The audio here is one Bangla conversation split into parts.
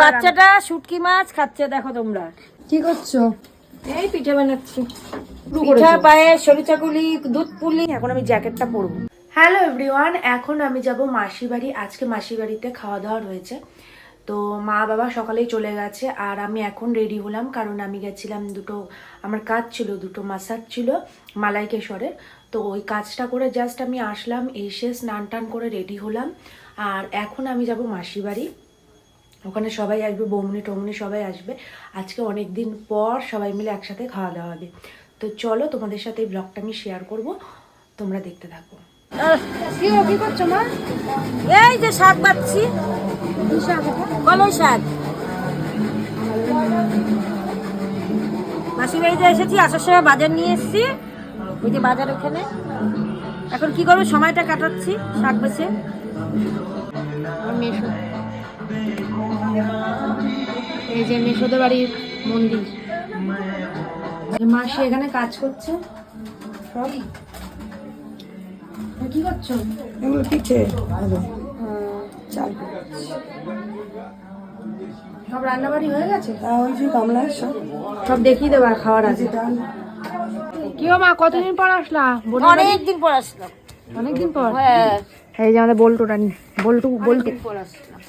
বাচ্চাটা শুটকি মাছ খাচ্ছে দেখো তোমরা। কি করছ? এই পিঠে বানাচ্ছি। পিঠা পায়ে সরু চাকুলি দুধ পুলি এখন আমি জ্যাকেটটা পরবো। হ্যালো এভরিওয়ান এখন আমি যাব মাসি বাড়ি আজকে মাসি বাড়িতে খাওয়া দাওয়া রয়েছে। তো মা বাবা সকালেই চলে গেছে আর আমি এখন রেডি হলাম কারণ আমি গেছিলাম দুটো আমার কাজ ছিল দুটো মাসাজ ছিল মালাইকেশ্বরের তো ওই কাজটা করে জাস্ট আমি আসলাম এসে স্নান টান করে রেডি হলাম আর এখন আমি যাব মাসি বাড়ি ওখানে সবাই আসবে বৌমনি টমনি সবাই আসবে। আজকে অনেক দিন পর সবাই মিলে একসাথে খাওয়া দাওয়া হবে। তো চলো তোমাদের সাথে এই ব্লগটা আমি শেয়ার করব তোমরা দেখতে থাকো। কি করছ মা? এই যে শাক বাচ্ছি। এটা? কলই শাক। মাসির বাড়িতে এসেছি আসার সময় বাজার নিয়ে এসেছি। ওই যে বাজার ওখানে। এখন কি করব? সময়টা কাটাচ্ছি শাক বেছে আমার মেশো এই যে মেশোদের বাড়ির মন্দির। মাসি এখানে কাজ করছে। সব? কি করছ? এগুলো পিঠে। চাল সব রান্নাবাড়ি হয়ে গেছে? ওই যে গামলা সব। সব দেখিয়ে দেবো আর খাওয়ার আছে কি মা কতদিন পর আসলা? অনেকদিন পর আসলাম। অনেকদিন পর? হ্যাঁ। এই যে আমাদের বল্টুটা নি বল্টু বল্টু। অনেকদিন পর আসলাম।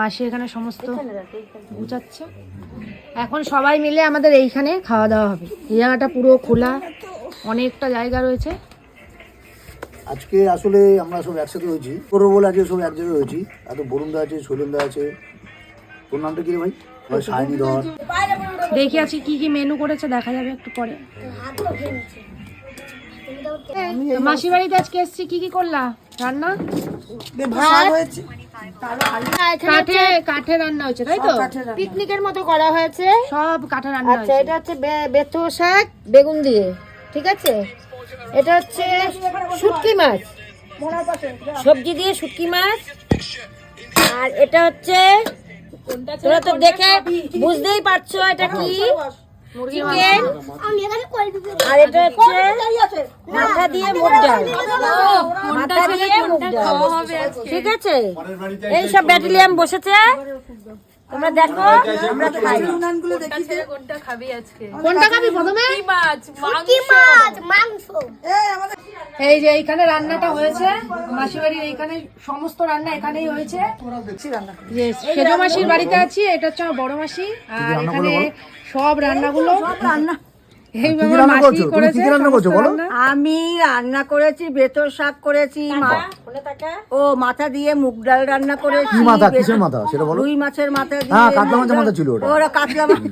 মাসি এখানে সমস্ত গুছাচ্ছে। এখন সবাই মিলে আমাদের এইখানে খাওয়া দাওয়া হবে। এই জায়গাটা পুরো খোলা অনেকটা জায়গা রয়েছে। আজকে আসলে আমরা সব একসাথে হয়েছি করব বলে আজকে সব এক জায়গায় হয়েছি এত বরুণদা আছে শৈলেন্দা আছে। তোর নামটা কি রে ভাই? ধর। দেখি আজকে কি কি মেনু করেছে দেখা যাবে একটু পরে। তো মাসি বাড়িতে আজকে এসছি কি কি করলা? রান্না? কাঠে কাঠে রান্না হয়েছে তাই তো? পিকনিকের মতো করা হয়েছে। সব কাঠে রান্না আচ্ছা এটা হচ্ছে বেথো শাক বেগুন দিয়ে ঠিক আছে? এটা হচ্ছে শুটকি মাছ। সবজি দিয়ে শুটকি মাছ। আর এটা হচ্ছে তোরা তো দেখে বুঝতেই পারছ এটা কি। চিকেন আর এটা হচ্ছে মাথা দিয়ে মুগ ডাল। মাথা দিয়ে মুগ ডাল। ঠিক আছে? এই সব ব্যাটালিয়াম বসেছে? তোমরা দেখো আমরা খাই। কোনটা খাবি প্রথমে? এই যে এইখানে রান্নাটা হয়েছে মাসি বাড়ির এইখানে সমস্ত রান্না এখানেই হয়েছে। যে সেজ মাসির বাড়িতে আছি এটা হচ্ছে আমার বড় মাসি আর এখানে সব রান্নাগুলো রান্না। আমি রান্না করেছি বেতর শাক করেছি ও মাথা দিয়ে মুগ ডাল রান্না করেছি কি মাথা? কিসের মাথা? সেটা বলো। রুই মাছের মাথা দিয়ে হ্যাঁ, কাতলা মাছের মাথা ছিল ওটা। ওরা কাতলা মাছ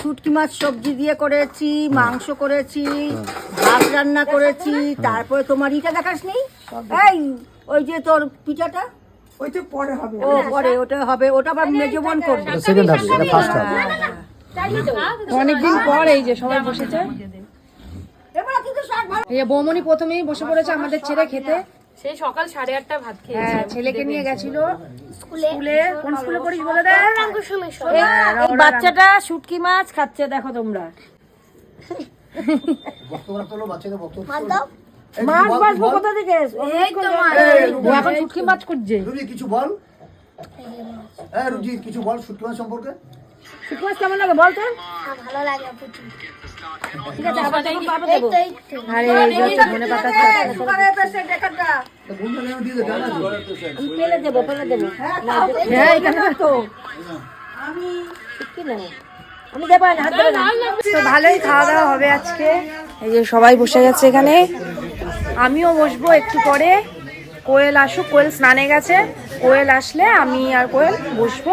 শুটকি মাছ সবজি দিয়ে করেছি মাংস করেছি ভাত রান্না করেছি তারপরে তোমার ইটা দেখাস নি এই ওই যে তোর পিঠাটা? ওইটা পরে হবে। ও পরে ওটা হবে ওটা আবার মেজো বোন করবে। সেকেন্ড হাফ এটা ফার্স্ট হাফ অনেকদিন পর এই যে সবাই বসেছে। বৌমনি প্রথমেই বসে পড়েছে আমাদের ছেলে খেতে। সেই সকাল সাড়ে আটটা ভাত খেয়ে হ্যাঁ ছেলেকে নিয়ে গেছিল। স্কুলে। কোন স্কুলে পড়িস বলে দে? বাচ্চাটা শুটকি মাছ খাচ্ছে দেখো তোমরা। মাছ কোথা থেকে? এখন শুটকি মাছ করছে। কিছু বল। হ্যাঁ কিছু বল শুটকি মাছ সম্পর্কে। কেমন লাগে বল তো? ঠিক আছে আবার যখন পাবে দেবো। আরে এই যে ধনে পাতা চাটনি। তা বন্ধু আমি দিয়ে দেবো জানা আছে? আমি ফেলে দেবো হ্যাঁ এখানে তো। কি না আমি দেবো হাত তো ভালোই খাওয়া দাওয়া হবে আজকে। এই যে সবাই বসে গেছে এখানে। আমিও বসবো একটু পরে। কোয়েল আসুক কোয়েল স্নানে গেছে। কোয়েল আসলে আমি আর কোয়েল বসবো।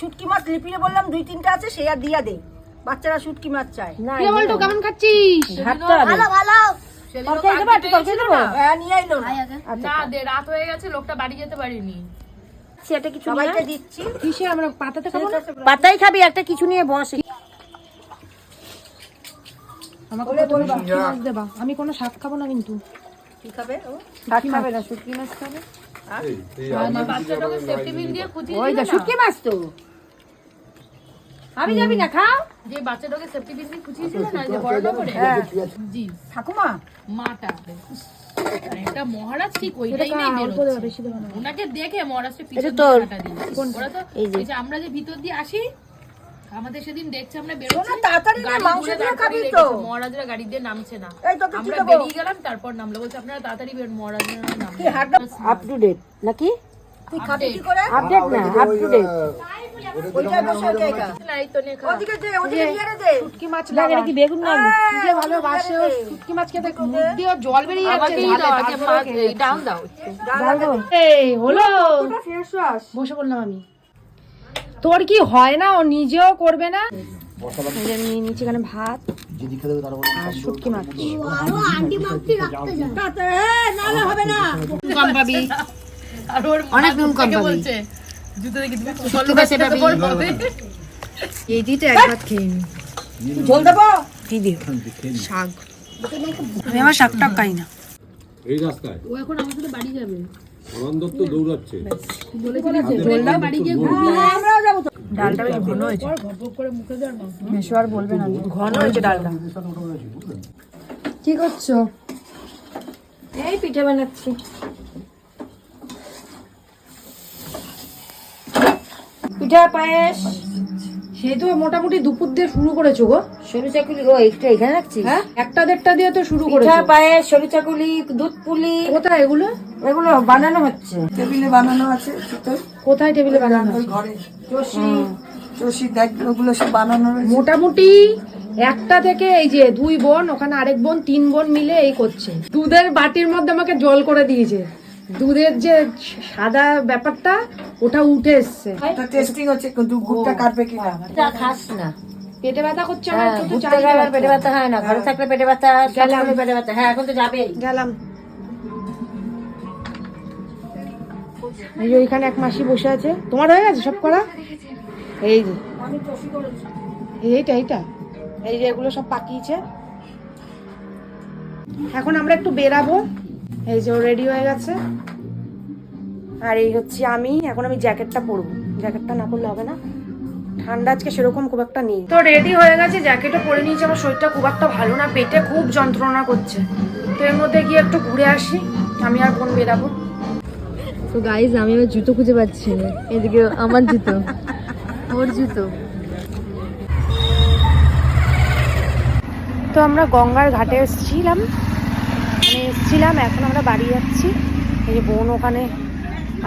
শুটকি মাছ লিপিয়ে বললাম দুই তিনটা আছে সে আর দিয়া দে। বাচ্চারা শুটকি মাছ চায়। না কে বলতো কেমন খাচ্ছিস? ভাতটা হবে। তরকারি দেবো একটু তরকারি দেবো? হ্যাঁ নিয়ে আইলো না না দে রাত হয়ে গেছে লোকটা বাড়ি যেতে পারিনি। কিছু সবাইকে দিচ্ছি। কিসে আমরা পাতাতে খাব না? পাতাই খাবি একটা কিছু নিয়ে বস। আমাকে কত দেবা। আমি কোনো শাক খাব না কিন্তু। কি খাবে ও? শাক খাবে না শুটকি মাছ খাবে? বাচ্চাটাকে সেফটি পিন দিয়ে খুঁচিয়ে ওই দা শুটকি মাছ তো। আমি যাবি না খাও। যে বাচ্চাটাকে সেফটি পিন দিয়ে খুঁচিয়েছিল না যে বড়টা করে জি। ঠাকুমা। মাটা এটা মহারাজ ঠিক ওইটাই এটা টাইমেই খা, অল্প দেবা বেশি দেবা না। ওনাকে দেখে মহারাজটা পিছন। কাটা দিয়েছে। ওরা তো এই যে আমরা যে ভিতর দিয়ে আসি আমাদের সেদিন দেখছে আমরা বেরোচ্ছি শোনো, তাড়াতাড়ি না, মাংস দিয়ে খাবি তো। মহারাজরা গাড়ি দিয়ে নামছে না। এই কি আমরা বেরিয়ে গেলাম তারপর নামলো বলছে আপনারা তাড়াতাড়ি বের মহারাজরা নামলো কি হাঁটবে? আপ টু ডেট নাকি? তুই খাবি কি করে? আপডেট না আপ টু ডেট বসে ওইটাই খা তো নে খা। ওদিকে দে ওদিকে নিয়ে দে। শুটকি মাছ দেখ এটা কি বেগুন না যে ভালোবাসে ও শুটকি মাছ খেতে মুখ দিয়ে জল বেরিয়ে যাচ্ছে। আমাকেই দাও তারপরেও আগে মাছ খেয়ে এই ডাউন দাও এই হলো। বসে বললাম আমি। তোর কি হয় না? ও নিজেও করবে না? এখানে ভাত আর শুটকি মাছ। অনেক নুন কম পাবে এই দিতে এক ভাত খেয়ে ঝোল দেবো? কি দিও। শাক। আমি আমার শাক টাক খাই না। এই রাস্তায়। ও এখন আমার সাথে বাড়ি যাবে। অরণ দৌড়াচ্ছে। বললাম বাড়ি গিয়ে ঘুরবি ডালটা বেশ ঘন হয়েছে। মেশো আর বলবে না। ঘন হয়েছে ডালটা। কি করছ? এই পিঠে বানাচ্ছি। পিঠা পায়েস। সেই তো মোটামুটি দুপুর দিয়ে শুরু করেছ গো। সরু চাকুলি ও একটা এখানে রাখছি হ্যাঁ একটা দেড়টা দিয়ে তো শুরু পিঠা করেছ পায়েস সরু চাকুলি দুধ পুলি। কোথায় এগুলো? এগুলো বানানো হচ্ছে। টেবিলে বানানো আছে কোথায় টেবিলে বানানো ওই ঘরে। চষি চষি দেখ ওগুলো সব বানানো মোটামুটি একটা থেকে এই যে দুই বোন ওখানে আরেক বোন তিন বোন মিলে এই করছে। দুধের বাটির মধ্যে আমাকে জল করে দিয়েছে। দুধের যে সাদা ব্যাপারটা ওটা উঠে এসছে। টেস্টিং হচ্ছে কিন্তু গুড়টা কাটবে কিনা তা খাস না। পেটে ব্যথা করছে আমার হ্যাঁ একটু চাই গেলে পেটে ব্যথা হয় না ঘরে থাকলে পেটে ব্যথা গেলাম। পেটে ব্যথা। হ্যাঁ এখন তো যাবেই। গেলাম। এই যে ওইখানে এক মাসি বসে আছে। তোমার হয়ে গেছে সব করা? এই যে। এইটা এইটা। এই যে এগুলো সব পাকিয়েছে। এখন আমরা একটু বেরাবো। এই যে রেডি হয়ে গেছে। আর এই হচ্ছে আমি এখন আমি জ্যাকেটটা পরবো। জ্যাকেটটা না পরলে হবে না। ঠান্ডা আজকে সেরকম খুব একটা নেই। তো রেডি হয়ে গেছে জ্যাকেটও পরে নিয়েছি আমার শরীরটা খুব একটা ভালো না পেটে খুব যন্ত্রণা করছে। তো এর মধ্যে গিয়ে একটু ঘুরে আসি আমি আর বোন বেরাবো। তো গাইজ আমি এবার জুতো খুঁজে পাচ্ছি না। এদিকে আমার জুতো ওর জুতো। তো আমরা গঙ্গার ঘাটে এসেছিলাম। এসেছিলাম, এখন আমরা বাড়ি যাচ্ছি। এই যে বোন ওখানে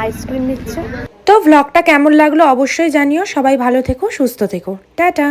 আইসক্রিম নিচ্ছে। তো ব্লগটা কেমন লাগল অবশ্যই জানিও। সবাই ভালো থেকো, সুস্থ থেকো। টাটা।